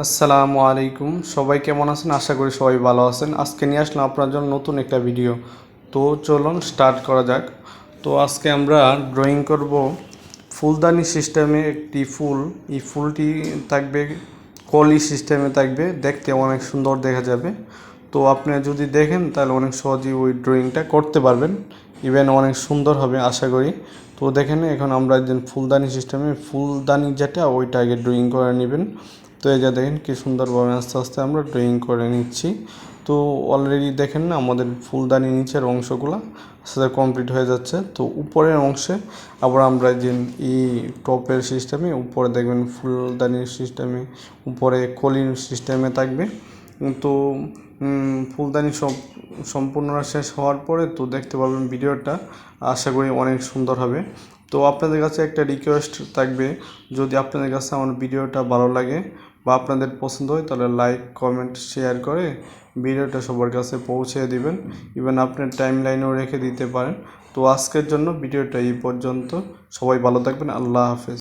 আসসালামু আলাইকুম। সবাই কেমন আছেন? আশা করি সবাই ভালো আছেন। আজকে নিয়ে আসলাম আপনার জন্য নতুন একটা ভিডিও তো চলুন স্টার্ট করা যাক। তো আজকে আমরা ড্রয়িং করব ফুলদানি সিস্টেমে একটি ফুল। এই ফুলটি থাকবে, কলি সিস্টেমে থাকবে। দেখতে অনেক সুন্দর দেখা যাবে। তো আপনি যদি দেখেন, তাহলে অনেক সহজেই ওই ড্রয়িংটা করতে পারবেন। ইভেন অনেক সুন্দর হবে, আশা করি। তো দেখেন, এখন আমরা যে ফুলদানি সিস্টেমে ফুলদানি যেটা, ওইটা আগে ড্রয়িং করে নেবেন। তো এই যে দেখেন কী সুন্দরভাবে আস্তে আস্তে আমরা ড্রয়িং করে নিচ্ছি। তো অলরেডি দেখেন না আমাদের ফুলদানি নিচের অংশগুলো আস্তে কমপ্লিট হয়ে যাচ্ছে। তো উপরের অংশে আবার আমরা যে এই টপের সিস্টেমে উপরে দেখবেন ফুলদানির সিস্টেমে উপরে কলিন সিস্টেমে থাকবে। তো ফুলদানি সব সম্পূর্ণরা শেষ হওয়ার পরে তো দেখতে পাবেন ভিডিওটা। আশা করি অনেক সুন্দর হবে। তো আপনাদের কাছে একটা রিকোয়েস্ট থাকবে। যদি আপনাদের কাছে আমার ভিডিওটা ভালো লাগে বা আপনাদের পছন্দ হয় তাহলে লাইক কমেন্ট শেয়ার করে ভিডিওটা সবার কাছে পৌঁছে দিবেন। ইভেন আপনার টাইম লাইনেও রেখে দিতে পারেন। তো আজকের জন্য ভিডিওটা এই পর্যন্ত। সবাই ভালো থাকবেন। আল্লাহ হাফেজ।